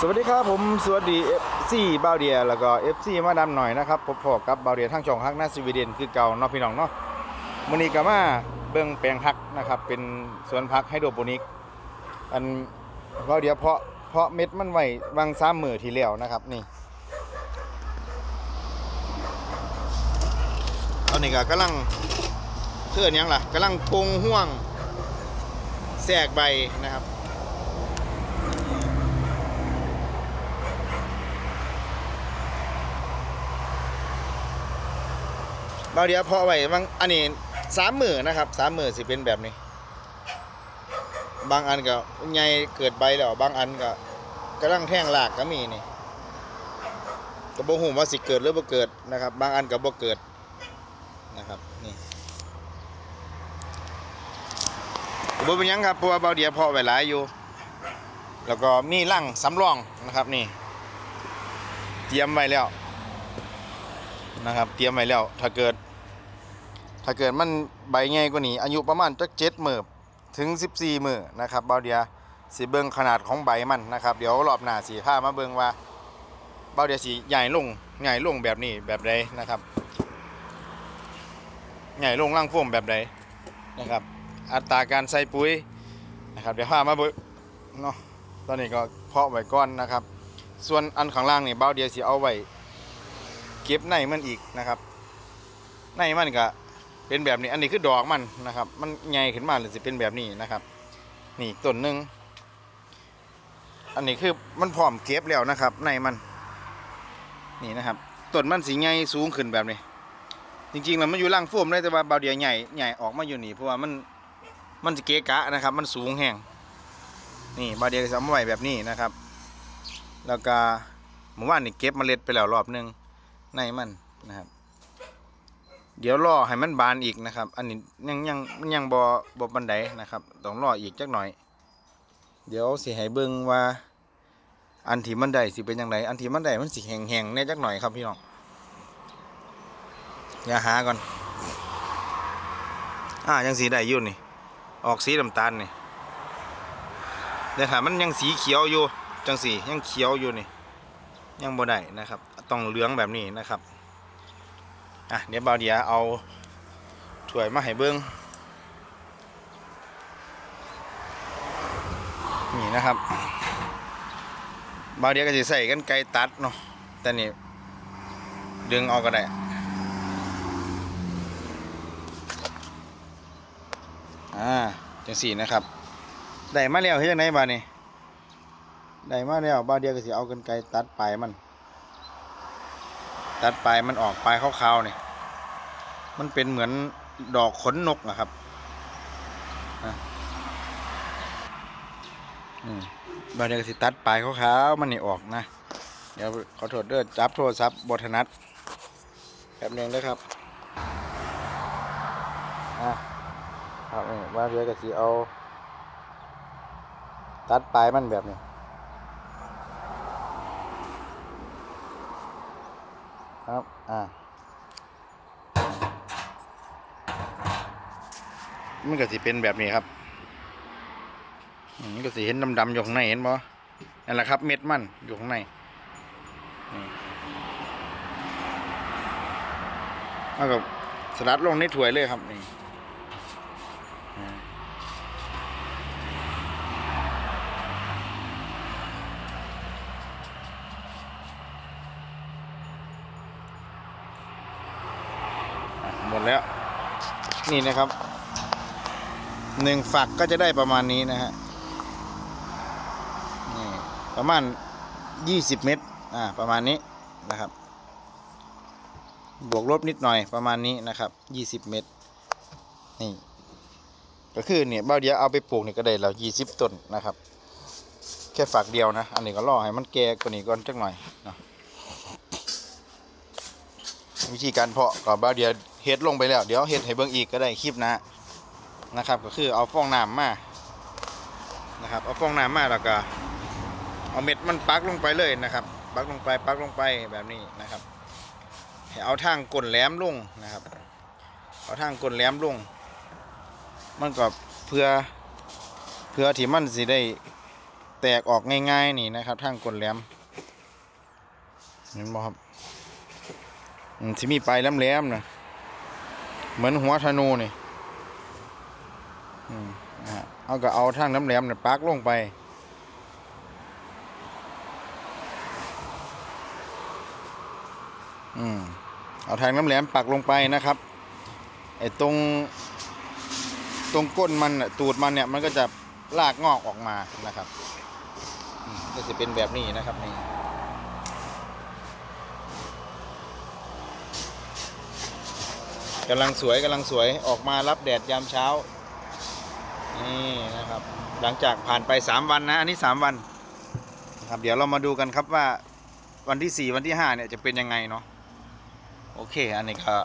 สวัสดีครับผมสวัสดี FC บาวเดียแล้วก็ FC มาดามหน่อยนะครับพบพอกับบาวเดียทั้งช่องฮักหน้าสวีเดนคือเก่าเนาะพี่น้องเนาะมื้อนี้ก็มาเบิ่งแปลงผักนะครับเป็นสวนผักไฮโดรโปนิก อันบาวเดียเพาะเพาะเม็ดมันไว้วางซ้ำมือที่แล้วนะครับนี่ตอนนี้ก็กำลังเพื่อนยังล่ะกำลังปรุงห่วงแทรกใบนะครับ บางเดียวเพาะไว้บางอันนี้สามหมือนนะครับสามหมือสิเป็นแบบนี้ บางอันก็ใหญ่เกิดใบแล้วบางอันก็กำลังแท่งหลากก็มีนี่ก็บ่ฮู้ว่าสิเกิดหรือบ่เกิดนะครับ บางอันก็บ่เกิดนะครับนี่บ่เป็นยังครับเพราะว่าเบาเดียวเพาะไว้หลายอยู่ แล้วก็มีร่างสำรองนะครับนี่ เตรียมไว้แล้วนะครับ เตรียมไว้แล้ว ถ้าเกิด ถ้าเกิดมันใบใหญ่กว่านี้ อายุประมาณจักเจ็ดมือถึง 14 มือนะครับเบาเดียสิเบิงขนาดของใบมันนะครับ เดี๋ยวรอบหน้าสีผ้ามาเบิงว่าเบาเดียสีใหญ่ลงใหญ่ลงแบบนี้แบบใดนะครับใหญ่ลงร่างโฟมแบบใดนะครับ อัตราการใส่ปุ๋ยนะครับ เดี๋ยวผ้ามาเบิงเนาะตอนนี้ก็เพาะไว้ก่อนนะครับ ส่วนอันข้างล่างนี่เบาเดียสีเอาไว้เก็บในมันอีกนะครับ ในมันก็ เป็นแบบนี้อันนี้คือดอกมันนะครับ มันใหญ่ขึ้นมาเลยสิเป็นแบบนี้นะครับ นี่ต้นหนึ่งอันนี้คือมันพร้อมเก็บแล้วนะครับ ในมัน นี่นะครับต้นมันสีใหญ่สูงขึ้นแบบนี้ จริงๆแล้วมันอยู่ล่างโฟมเลยแต่ว่าเบาเดียวใหญ่ใหญ่ออกมาอยู่นี่เพราะว่ามันมันจะเกะกะนะครับ มันสูงแห้งนี่บาเดียวจะเอามาไว้แบบนี้นะครับ แล้วก็เมื่อวานนี่เก็บเมล็ดไปแล้วรอบหนึงในมันนะครับ เดี๋ยวรอให้มันบานอีกนะครับ อันนี้ยังยังยังบอบอบันไดนะครับ ต้องรออีกจักหน่อย เดี๋ยวสิให้เบิ่งว่า อันที่มันได้สิเป็นยังไงอันที่มันได้มันสิแห้งๆแน่จักหน่อยครับพี่น้องอย่าหาก่อน อ่ายังสีได้อยู่นี่ ออกสีน้ำตาลนี่แต่ถ้ามันยังสีเขียวอยู่ จังสียังเขียวอยู่นี่ ยังบ่ได้นะครับ ต้องเหลืองแบบนี้นะครับ อะเดี๋ยวบาเดียเอาถ้วยมาให้เบิ้งนี่นะครับบาวเดียก็จะใส่กันไกรตัดเนาะแต่นี่ดึงออกก็ได้อ่าจังสี่นะครับได้มาแล้วเฮ็ดจังไดบาดนี้ได้มาแล้วบาวเดียก็สิเอากันไกรตัดปลายมัน ตัดปลายมันออกปลายขาวๆเนี่ยมันเป็นเหมือนดอกขนนกนะครับบาวเดียก็สิตัดปลายขาวๆมันนี่ออกนะ เดี๋ยวขอโทษเด้อจับโทรศัพท์บทนัดแป๊บนึงนะครับอะครับนี่บาวเดียก็สิเอา ตัดปลายมันแบบนี้ ครับ อ่ามันก็สิเป็นแบบนี้ครับอืมมันก็สิเห็นดำๆอยู่ข้างในเห็นบ่นั่นแหละครับ เม็ดมันอยู่ข้างในนี่แล้วก็สลัดลงในถ้วยเลยครับนี่อ่าอะหมดแล้ว นี่นะครับหนึ่งฝักก็จะได้ประมาณนี้นะฮะนี่ประมาณยี่สิบเมตรอ่าประมาณนี้นะครับ บวกลบนิดหน่อยประมาณนี้นะครับยี่สิบเมตรนี่ก็คือเนี่ยเบ้าเดียวเอาไปปลูกนี่ก็ได้แล้วยี่สิบต้นนะครับ แค่ฝักเดียวนะ อันนี้ก็รอให้มันแก่กว่านี้ก่อนจักหน่อยเนาะ วิธีการเพาะก็บ้าเดียวเฮ็ดลงไปแล้ว เดี๋ยวเฮ็ดให้เบิ่งอีกก็ได้คลิปนะนะครับ ก็คือเอาฟองน้ำมานะครับเอาฟองน้ำมาแล้วก็เอาเม็ดมันปักลงไปเลยนะครับ ปักลงไปปักลงไปแบบนี้นะครับให้เอาทางก้นแหลมลงนะครับ เอาทางก้นแหลมลง มันก็เพื่อเพื่อที่มันสิได้แตกออกง่ายๆนี่นะครับ ทางกลแหลมเห็นบ่ครับอืม สิมีปลายแหลมๆนะเหมือนหัวธนูนี่อืมนะฮะเอาก็เอาทางแหลมๆเนี่ยปักลงไป อืม เอาทางน้ำแหลมปักลงไปนะครับ ไอ้ตรง ตรงก้นมันตูดมันเนี่ย มันก็จะลากงอกออกมานะครับก็จะเป็นแบบนี้นะครับนี่ กำลังสวยกำลังสวยออกมารับแดดยามเช้า นี่นะครับ หลังจากผ่านไป 3 วันนะ อันนี้ 3 วันนะครับเดี๋ยวเรามาดูกันครับว่าวันที่ 4 วันที่ 5 เนี่ยจะเป็นยังไงเนาะโอเค อันนี้ก็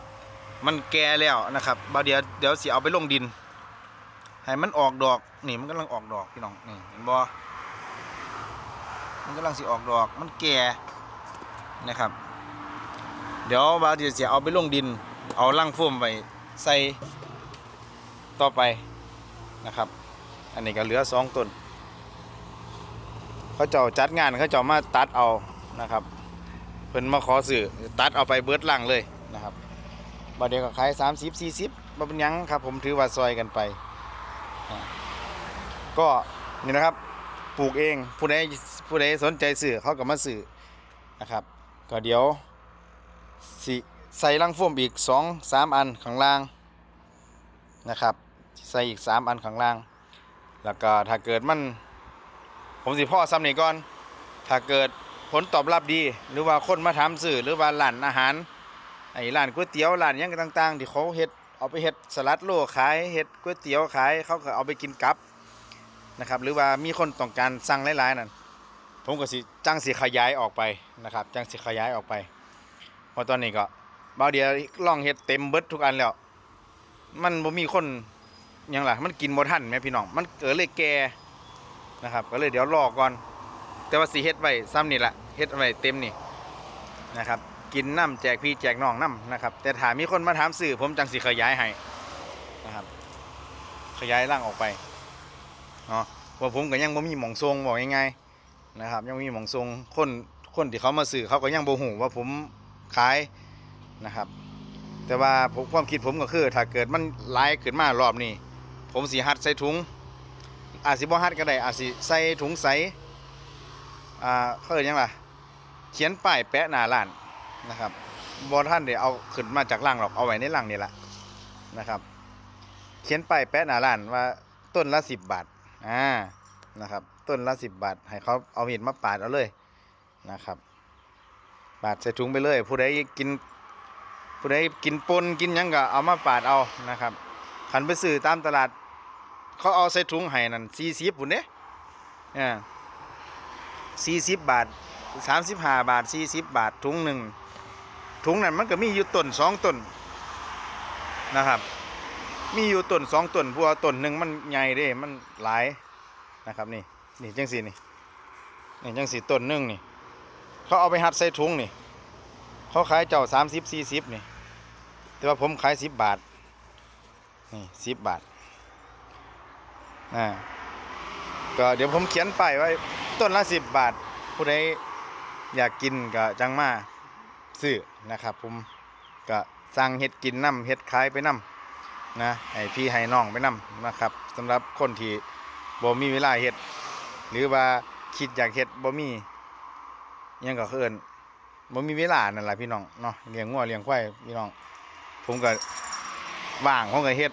มันแก่แล้วนะครับบาเดี๋ยวเดี๋ยวสิเอาไปลงดินให้มันออกดอกนี่มันกำลังออกดอกพี่น้องนี่เห็นบ่มันกำลังสิออกดอกมันแก่นะครับ เดี๋ยวบาเดี๋ยวสิเอาไปลงดิน เอาลังโฟมไว้ใส่ต่อไปนะครับ อันนี้ก็เหลือสองต้นเขาเจ้าจัดงานเขาเจ้ามาตัดเอานะครับเพิ่นมาขอสื่อตัดเอาไปเบิดลังเลยนะครับบาเดียวก็ขายสามสิบสี่สิบมาเป็นยังครับ ผมถือว่าซอยกันไป ก็นี่นะครับปลูกเองผู้ใดผู้ใดสนใจสื่อเขาก็มาสื่อนะครับ ก็เดี๋ยวสิ ใส่ลังโฟมอีกสองสามอันข้างล่างนะครับ ใส่อีกสามอันข้างล่าง แล้วก็ถ้าเกิดมัน ผมสิพ่อซ้ำนี่ก่อน ถ้าเกิดผลตอบรับดี หรือว่าคนมาถามสื่อหรือว่าร้านอาหารไอ้ร้านก๋วยเตี๋ยวร้านยังต่างๆ ที่เขาเฮ็ดเอาไปเฮ็ดสลัดโลขายเฮ็ดก๋วยเตี๋ยวขายเขาก็เอาไปกินกับนะครับ หรือว่ามีคนต้องการสั่งหลายๆนั่นผมก็สิจังสิขยายออกไปนะครับจังสิขยายออกไปเพราะตอนนี้ก็ บาวเดียวลองเฮ็ดเต็มเบิดทุกอันแล้ว มันบ่มีคนยังล่ะ มันกินบ่ทันแม่พี่น้อง มันเกิดเลยแก่นะครับ ก็เลยเดี๋ยวรอก่อน แต่ว่าสิเฮ็ดไว้ซ้ำนี่แหละเฮ็ดไว้เต็มนี่นะครับ กินน้ำแจกพี่แจกน้องน้ำนะครับ แต่ถ้ามีคนมาถามสื่อผมจังสิขยายให้นะครับ ขยายร่างออกไปเนาะว่าผมก็ยังบ่มีหม่องทรงบอกง่ายๆนะครับ ยังมีหม่องทรงคนคนที่เขามาสื่อเขาก็ยังบ่ฮู้ว่าผมขาย นะครับ แต่ว่าผมความคิดผมก็คือ ถ้าเกิดมันหลายขึ้นมารอบนี้ ผมสิหัดใส่ถุง อาจสิบ่ฮัดก็ได้อาจสิใส่ถุงใสอ่าเขาเรียกยังล่ะเขียนป้ายแปะหน้าร้านนะครับบ่ท่านได้เอาขึ้นมาจากล่างหรอกเอาไว้ในล่างนี่แหละนะครับ เขียนป้ายแปะหน้าร้านว่าต้นละสิบบาทอ่านะครับต้นละสิบบาท ให้เขาเอามีดมาปาดเอาเลยนะครับ ปาดใส่ถุงไปเลย ผู้ใดกิน ผู้ใดกินปนกินยังก็เอามาปาดเอานะครับขันไปซื้อตามตลาด เขาเอาใส่ถุงให้นั่นสี่สิบปุ่นเด้อ่าสี่สิบบาทสามสิบห้าบาทสี่สิบบาทถุงหนึ่งถุงนั้นมันก็มีอยู่ต้นสองต้นนะครับ มีอยู่ต้นสองต้นพว่าต้นหนึ่งมันใหญ่เด้มันหลายนะครับนี่นี่จังสีนี่นี่จังสีต้นหนึ่งนี่เขาเอาไปหัดใส่ถุงนี่ เขาขายเจ้าสามสิบสี่สิบนี่ แต่ว่าผมขายสิบบาท นี่สิบบาทอ่าก็เดี๋ยวผมเขียนป้ายไว้ ต้นละสิบบาท ผู้ใดอยากกินก็จังมาซื้อนะครับ ผมก็สั่งเห็ดกินน้ำเห็ดขายไปน้ำนะให้พี่ให้น้องไปน้ำนะครับสำหรับคนที่บ่มีเวลาเห็ดหรือว่าคิดอยากเห็ดบ่มียังก็เอิ นบ่มีเวลานั่นแหละพี่น้องเนาะเลี้ยงงัวเลี้ยงควายพี่น้อง ผมก็ว่างผมก็เฮ็ด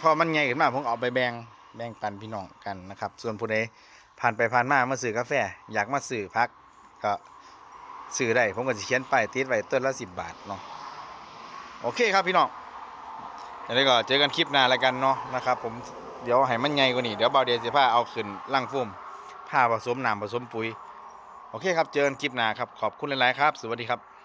พอมันใหญ่ขึ้นมาผมเอาไปแบ่งแบ่งปันพี่น้องกันนะครับ ส่วนผู้ใดผ่านไปผ่านมามาซื้อกาแฟ อยากมาซื้อพัก ก็ซื้อได้ผมก็จะเขียนป้ายติดไว้ต้นละสิบบาทเนาะโอเคครับพี่น้องอย่างนี้ก็เจอกันคลิปหน้าแล้วกันเนาะนะครับ ผมเดี๋ยวให้มันใหญ่กว่านี้เดี๋ยวเบาเดียวจะพาเอาขึ้นล่างโฟมผ้าผสมน้ำผสมปุ๋ย โอเคครับ เจอกันคลิปหน้าครับ ขอบคุณหลาย ๆ ครับ สวัสดีครับ